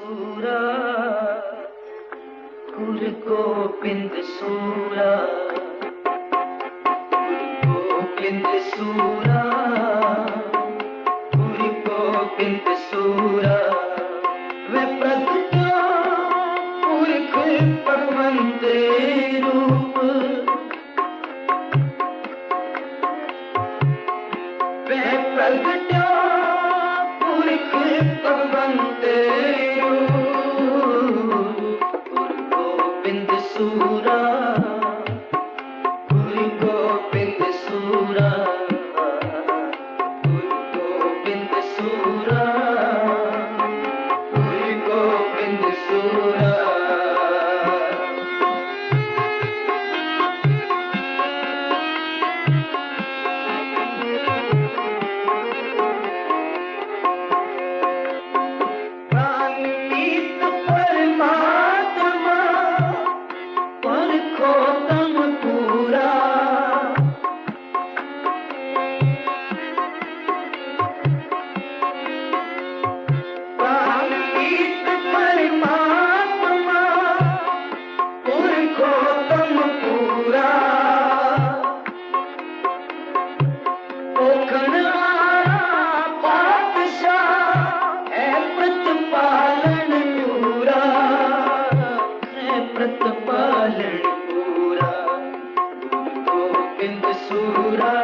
Sura Gur Gobind Sura Gobind Sura Gur Gobind Sura. Thank you. Madura.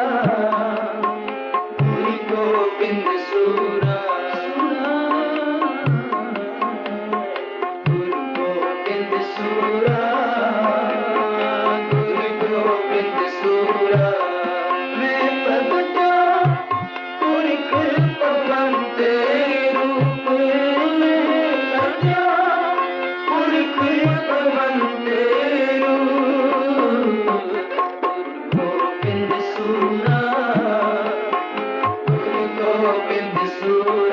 up in this room.